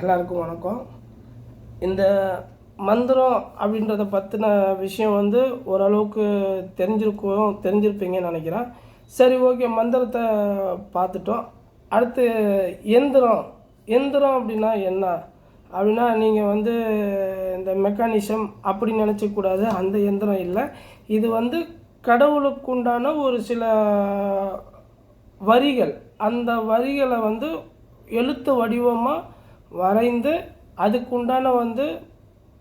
எல்லாருக்கும் வணக்கம். இந்த மந்திரம் அப்படின்றத பற்றின விஷயம் வந்து ஓரளவுக்கு தெரிஞ்சிருக்கும் தெரிஞ்சிருப்பீங்கன்னு நினைக்கிறேன். சரி ஓகே மந்திரத்தை பார்த்துட்டோம். அடுத்து எந்திரம். எந்திரம் அப்படின்னா என்ன? அப்படின்னா நீங்கள் வந்து இந்த மெக்கானிசம் அப்படி நினச்சக்கூடாது அந்த எந்திரம் இல்லை. இது வந்து கடவுளுக்குண்டான ஒரு சில வரிகள். அந்த வரிகளை வந்து எழுத்து வடிவமாக வரைந்து அதுக்குண்டான வந்து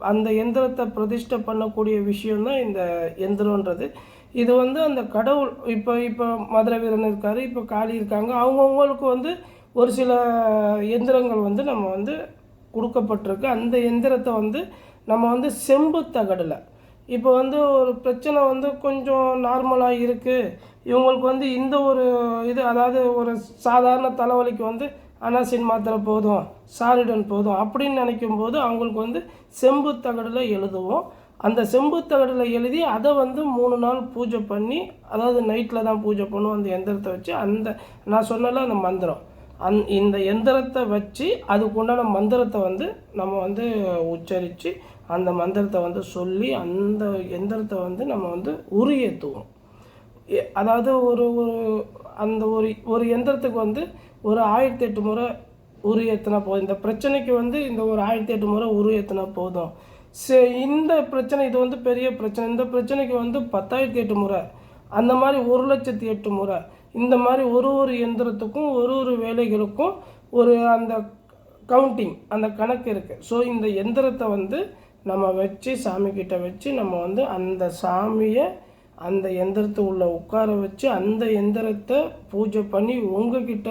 அந்த எந்திரத்தை பிரதிஷ்டை பண்ணக்கூடிய விஷயந்தான் இந்த எந்திரன்றது இது வந்து அந்த கடவுள் இப்போ இப்போ மதுரை வீரன் இருக்கார் இப்போ காளி இருக்காங்க அவங்கவுங்களுக்கு வந்து ஒரு சில எந்திரங்கள் வந்து நம்ம வந்து கொடுக்கப்பட்டிருக்கு. அந்த எந்திரத்தை வந்து நம்ம வந்து செம்பு தகடில். இப்போ வந்து ஒரு பிரச்சனை வந்து கொஞ்சம் நார்மலாக இருக்குது இவங்களுக்கு வந்து இந்த ஒரு இது அதாவது ஒரு சாதாரண தலைவலிக்கு வந்து அனாசின் மாத்திரை போதும் சாரிடன் போதும் அப்படின்னு நினைக்கும் போது அவங்களுக்கு வந்து செம்பு தகடில் எழுதுவோம். அந்த செம்பு தகடில் எழுதி அதை வந்து மூணு நாள் பூஜை பண்ணி அதாவது நைட்டில் தான் பூஜை பண்ணுவோம் அந்த எந்திரத்தை வச்சு. அந்த நான் சொன்னல அந்த மந்திரம். அந் இந்த எந்திரத்தை வச்சு அதுக்குண்டான மந்திரத்தை வந்து நம்ம வந்து உச்சரித்து அந்த மந்திரத்தை வந்து சொல்லி அந்த எந்திரத்தை வந்து நம்ம வந்து உரியேற்றுவோம் எ- அதாவது ஒரு ஒரு அந்த ஒரு ஒரு எந்திரத்துக்கு வந்து ஒரு ஆயிரத்தி எட்டு முறை உரு ஏற்றினா போதும். இந்த பிரச்சனைக்கு வந்து இந்த ஒரு ஆயிரத்தி எட்டு முறை உரு ஏற்றினா போதும். சரி இந்த பிரச்சனை இது வந்து பெரிய பிரச்சனை. இந்த பிரச்சனைக்கு வந்து பத்தாயிரத்தி எட்டு முறை. அந்த மாதிரி ஒரு லட்சத்தி எட்டு முறை. இந்த மாதிரி ஒரு ஒரு எந்திரத்துக்கும் ஒரு ஒரு வேலைகளுக்கும் ஒரு அந்த கவுண்டிங் அந்த கணக்கு இருக்குது ஸோ இந்த எந்திரத்தை வந்து நம்ம வச்சு சாமிக்கிட்ட வச்சு நம்ம வந்து அந்த சாமியை அந்த எந்திரத்தை உள்ள உட்கார வச்சு அந்த எந்திரத்தை பூஜை பண்ணி உங்ககிட்ட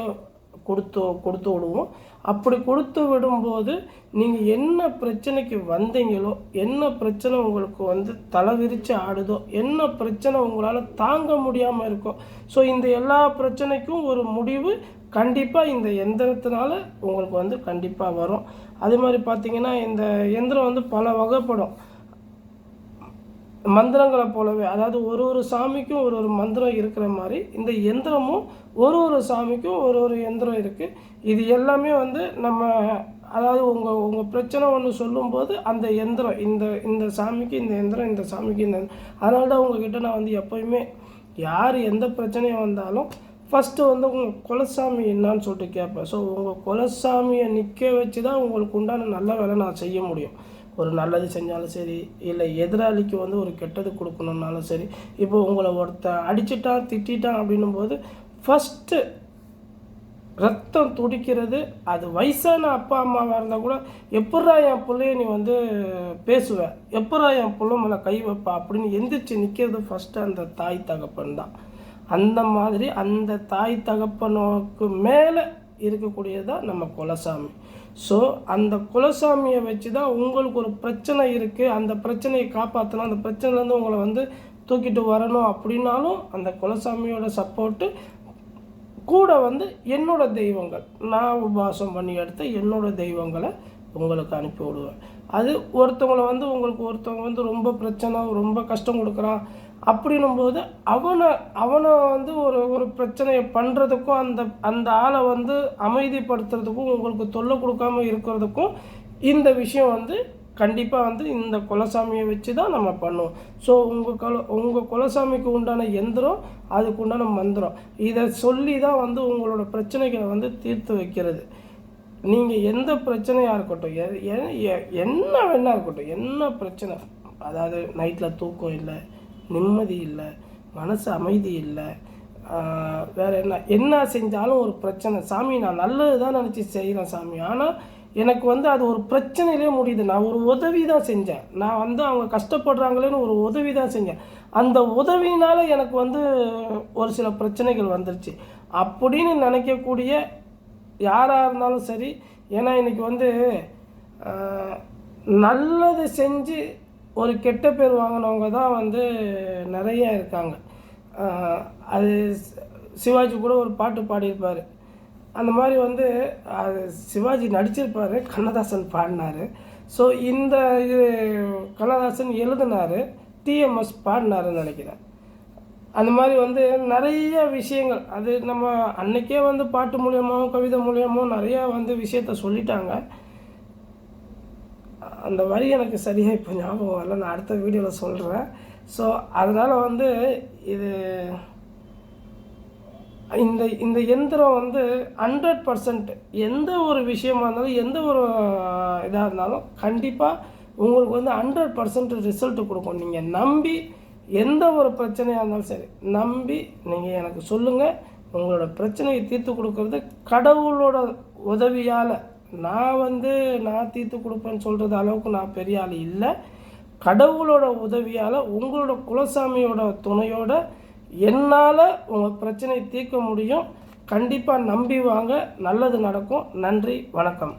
கொடுத்து கொடுத்து விடுவோம். அப்படி கொடுத்து விடும்போது நீங்கள் என்ன பிரச்சனைக்கு வந்தீங்களோ என்ன பிரச்சனை உங்களுக்கு வந்து தலை விரித்து ஆடுதோ என்ன பிரச்சனை உங்களால் தாங்க முடியாமல் இருக்கோ ஸோ இந்த எல்லா பிரச்சனைக்கும் ஒரு முடிவு கண்டிப்பாக இந்த எந்திரத்தினால உங்களுக்கு வந்து கண்டிப்பாக வரும். அதே மாதிரி பார்த்தீங்கன்னா இந்த எந்திரம் வந்து பல வகைப்படும். மந்திரங்களை போலவே அதாவது ஒரு ஒரு சாமிக்கும் ஒரு ஒரு மந்திரம் இருக்கிற மாதிரி இந்த எந்திரமும் ஒரு ஒரு சாமிக்கும் ஒரு ஒரு எந்திரம் இருக்குது இது எல்லாமே வந்து நம்ம அதாவது உங்கள் உங்கள் பிரச்சனை ஒன்று சொல்லும்போது அந்த எந்திரம் இந்த இந்த சாமிக்கு இந்த எந்திரம் இந்த சாமிக்கு இந்த அதனால தான் உங்ககிட்ட நான் வந்து எப்போயுமே யார் எந்த பிரச்சனையும் வந்தாலும் ஃபஸ்ட்டு வந்து உங்கள் குலசாமி என்னான்னு சொல்லிட்டு கேட்பேன். ஸோ உங்கள் குலசாமியை நிற்க வச்சு தான் உங்களுக்கு உண்டான நல்ல வேலை நான் செய்ய முடியும். ஒரு நல்லது செஞ்சாலும் சரி இல்லை எதிராளிக்கு வந்து ஒரு கெட்டது கொடுக்கணுன்னாலும் சரி இப்போ உங்களை ஒருத்தன் அடிச்சிட்டான் திட்டான் அப்படின்னும் போது ஃபஸ்ட்டு ரத்தம் துடிக்கிறது அது வயசான அப்பா அம்மாவாக இருந்தால் கூட எப்பட்றா என் பிள்ளைய நீ வந்து பேசுவேன் எப்பட்றா என் பிள்ளை மேலே கை வைப்பா? அப்படின்னு எந்திரிச்சு நிற்கிறது ஃபஸ்ட்டு அந்த தாய் தகப்பன் தான். அந்த மாதிரி அந்த தாய் தகப்பனுக்கு மேலே இருக்கக்கூடியதான் நம்ம குலசாமி. ஸோ அந்த குலசாமியை வச்சு தான் உங்களுக்கு ஒரு பிரச்சனை இருக்குது அந்த பிரச்சனையை காப்பாற்றணும் அந்த பிரச்சனைலேருந்து உங்களை வந்து தூக்கிட்டு வரணும் அப்படின்னாலும் அந்த குலசாமியோட சப்போர்ட்டு கூட வந்து என்னோட தெய்வங்கள். நான் உபாசம் பண்ணி எடுத்து என்னோட தெய்வங்களை உங்களுக்கு அனுப்பி விடுவேன். அது ஒருத்தவங்களை வந்து உங்களுக்கு ஒருத்தவங்க வந்து ரொம்ப பிரச்சனை ரொம்ப கஷ்டம் கொடுக்குறான் அப்படின்னும் போது அவனை அவனை வந்து ஒரு ஒரு பிரச்சனையை பண்ணுறதுக்கும் அந்த அந்த ஆளை வந்து அமைதிப்படுத்துறதுக்கும் உங்களுக்கு தொல்லை கொடுக்காம இருக்கிறதுக்கும் இந்த விஷயம் வந்து கண்டிப்பாக வந்து இந்த குலசாமியை வச்சு தான் நம்ம பண்ணுவோம். ஸோ உங்கள் குல உங்கள் குலசாமிக்கு உண்டான எந்திரம் அதுக்கு உண்டான மந்திரம். இதை சொல்லி தான் வந்து உங்களோட பிரச்சனைகளை வந்து தீர்த்து வைக்கிறது. நீங்கள் எந்த பிரச்சனையாக இருக்கட்டும் எ- எ- என்ன வேணா இருக்கட்டும் என்ன பிரச்சனை அதாவது நைட்டில் தூக்கம் இல்லை நிம்மதி இல்லை மனசு அமைதி இல்லை. வேறு என்ன என்ன செஞ்சாலும் ஒரு பிரச்சனை. சாமி நான் நல்லது தான் நினச்சி செய்கிறேன் சாமி. ஆனால் எனக்கு வந்து அது ஒரு பிரச்சனையிலே முடியுது நான் ஒரு உதவி தான் செஞ்சேன். நான் வந்து அவங்க கஷ்டப்படுறாங்களேன்னு ஒரு உதவி தான் செஞ்சேன். அந்த உதவினால் எனக்கு வந்து ஒரு சில பிரச்சனைகள் வந்துருச்சு. அப்படின்னு நினைக்கக்கூடிய யாராக இருந்தாலும் சரி ஏன்னா இன்றைக்கி வந்து நல்லது செஞ்சு ஒரு கெட்ட பேர் வாங்கினவங்க தான் வந்து நிறைய இருக்காங்க. அது சிவாஜி கூட ஒரு பாட்டு பாடியிருப்பார். அந்த மாதிரி வந்து அது சிவாஜி நடிச்சிருப்பார் கண்ணதாசன் பாடினார். ஸோ இந்த இது கண்ணதாசன் எழுதினார் டிஎம்எஸ் பாடினாருன்னு நினைக்கிறேன். அந்த மாதிரி வந்து நிறைய விஷயங்கள் அது நம்ம அன்னைக்கே வந்து பாட்டு மூலியமாகவும் கவிதை மூலியமாகவும் நிறையா வந்து விஷயத்த சொல்லிட்டாங்க. அந்த வரி எனக்கு சரியாக இப்போ ஞாபகம் வரல. நான் அடுத்த வீடியோவில் சொல்கிறேன் ஸோ அதனால் வந்து இது இந்த இந்த எந்திரம் வந்து ஹண்ட்ரட் பர்சன்ட் எந்த ஒரு விஷயமா இருந்தாலும் எந்த ஒரு இதாக இருந்தாலும் கண்டிப்பாக உங்களுக்கு வந்து ஹண்ட்ரட் பர்சன்ட் ரிசல்ட் கொடுக்கும். நீங்கள் நம்பி எந்த ஒரு பிரச்சனையாக இருந்தாலும் சரி நம்பி நீங்கள் எனக்கு சொல்லுங்கள் உங்களோட பிரச்சனையை தீர்த்து கொடுக்கறது கடவுளோட உதவியால் நான் வந்து நான் தீர்த்து கொடுப்பேன்னு சொல்கிறது அளவுக்கு நான் பெரிய ஆள் இல்லை. கடவுளோட உதவியால் உங்களோட குலசாமியோட துணையோட என்னால் உங்கள் பிரச்சனையை தீர்க்க முடியும். கண்டிப்பாக நம்பி வாங்க. நல்லது நடக்கும். நன்றி. வணக்கம்.